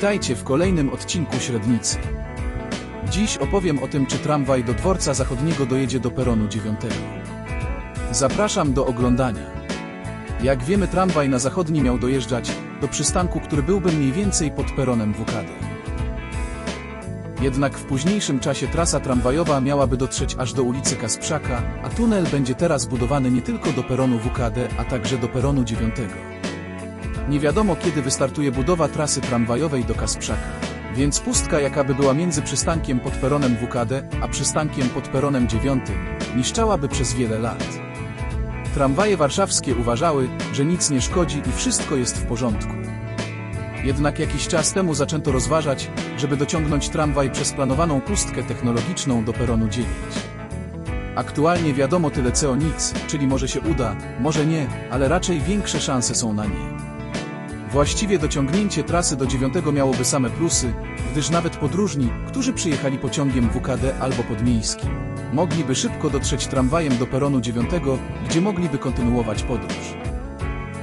Witajcie w kolejnym odcinku Średnicy. Dziś opowiem o tym, czy tramwaj do dworca zachodniego dojedzie do peronu 9. Zapraszam do oglądania. Jak wiemy, tramwaj na zachodni miał dojeżdżać do przystanku, który byłby mniej więcej pod peronem WKD. Jednak w późniejszym czasie trasa tramwajowa miałaby dotrzeć aż do ulicy Kasprzaka, a tunel będzie teraz budowany nie tylko do peronu WKD, a także do peronu 9. Nie wiadomo kiedy wystartuje budowa trasy tramwajowej do Kasprzaka, więc pustka jaka by była między przystankiem pod peronem WKD, a przystankiem pod peronem 9, niszczałaby przez wiele lat. Tramwaje warszawskie uważały, że nic nie szkodzi i wszystko jest w porządku. Jednak jakiś czas temu zaczęto rozważać, żeby dociągnąć tramwaj przez planowaną pustkę technologiczną do peronu 9. Aktualnie wiadomo tyle co o nic, czyli może się uda, może nie, ale raczej większe szanse są na nie. Właściwie dociągnięcie trasy do 9 miałoby same plusy, gdyż nawet podróżni, którzy przyjechali pociągiem WKD albo podmiejskim, mogliby szybko dotrzeć tramwajem do peronu 9, gdzie mogliby kontynuować podróż.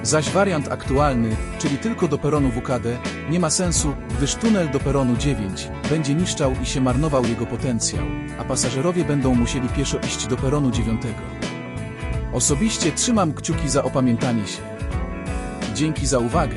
Zaś wariant aktualny, czyli tylko do peronu WKD, nie ma sensu, gdyż tunel do peronu 9 będzie niszczał i się marnował jego potencjał, a pasażerowie będą musieli pieszo iść do peronu 9. Osobiście trzymam kciuki za opamiętanie się. Dzięki za uwagę.